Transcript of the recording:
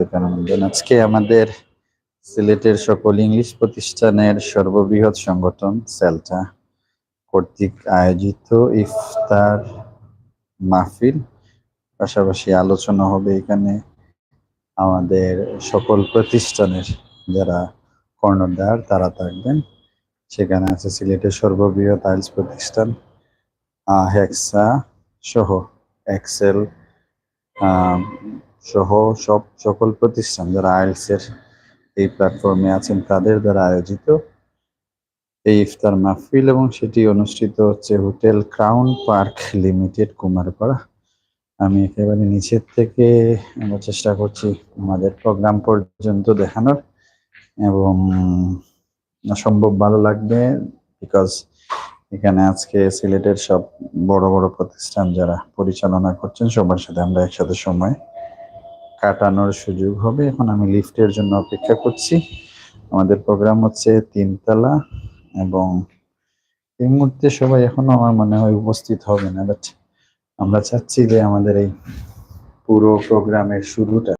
আজকে আমাদের সিলেটের সকল ইংলিশ প্রতিষ্ঠানের সর্ববৃহৎ সংগঠন সেলটা কর্তৃক আয়োজিত ইফতার মাহফিল। পাশাপাশি আলোচনা হবে এখানে আমাদের সকল প্রতিষ্ঠানের যারা কর্ণধার তারা থাকবেন। সেখানে আছে সিলেটের সর্ববৃহৎ আইলস প্রতিষ্ঠান হেক্সা সহ এক্সেল আহ, সহ সব সকল প্রতিষ্ঠান যারা আইএলস এর এই প্ল্যাটফর্মে আছেন, তাদের দ্বারা আয়োজিত এই ইফতার মাহফিল এবং সেটি অনুষ্ঠিত হচ্ছে hotel crown park limited, Kumarpara. আমি একেবারে নিচের থেকে আমরা চেষ্টা করছি আমাদের প্রোগ্রাম পর্যন্ত দেখানোর এবং অসম্ভব ভালো লাগবে বিকজ এখানে আজকে সিলেটের সব বড় বড় প্রতিষ্ঠান যারা পরিচালনা করছেন, সবার সাথে আমরা একসাথে সময় কাটানোর সুযোগ হবে। এখন আমি লিফটের জন্য অপেক্ষা করছি। আমাদের প্রোগ্রাম হচ্ছে তিনতলা এবং এই মুহূর্তে সবাই এখনও আমার মনে হয় উপস্থিত হবে না বাট আমরা চাচ্ছি যে আমাদের এই পুরো প্রোগ্রামের শুরুটা